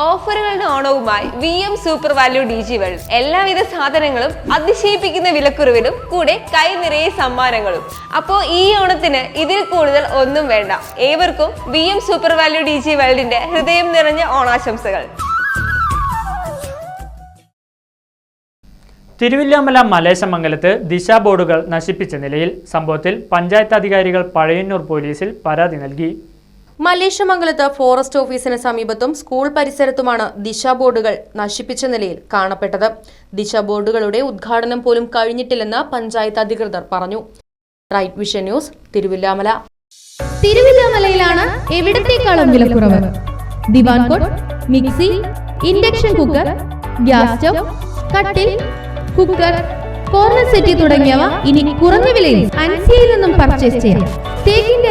ഓഫറുകളുടെ ഓണവുമായി V M super value D G world. എല്ലാവിധ സാധനങ്ങളും അതിശയിപ്പിക്കുന്ന വിലക്കുറവിലും കൂടെ കൈ നിറയെ സമ്മാനങ്ങളും. അപ്പോ ഈ ഓണത്തിന് ഇതിൽ കൂടുതൽ ഒന്നും വേണ്ട. ഏവർക്കും V M super value D G വേൾഡിന്റെ ഹൃദയം നിറഞ്ഞ ഓണാശംസകൾ. തിരുവില്ലാമല മലേശമംഗലത്ത് ദിശാ ബോർഡുകൾ നശിപ്പിച്ച നിലയിൽ സംഭവത്തിൽ പഞ്ചായത്ത് അധികാരികൾ പഴയന്നൂർ പോലീസിൽ പരാതി നൽകി. മലേഷ്യമംഗലത്ത് ഫോറസ്റ്റ് ഓഫീസിന് സമീപത്തും സ്കൂൾ പരിസരത്തുമാണ് ദിശാ ബോർഡുകൾ നശിപ്പിച്ച നിലയിൽ കാണപ്പെട്ടത്. ദിശാ ബോർഡുകളുടെ ഉദ്ഘാടനം പോലും കഴിഞ്ഞിട്ടില്ലെന്ന് പഞ്ചായത്ത് അധികൃതർ പറഞ്ഞു. Right vision news Thiruvilwamala. തിരുവില്ലാമലയിലാണ് എവിടത്തേക്കാളും വിലക്കുറവ്? Divan cot mixie induction cooker gas stove കട്ടിൽ കുക്കർ കോർണർ സെറ്റി തുടങ്ങിയവ ഇനി കുറഞ്ഞ വിലയിൽ അൻസിയയിൽ നിന്നും പർച്ചേസ് ചെയ്യാം. തേക്കിന്റെ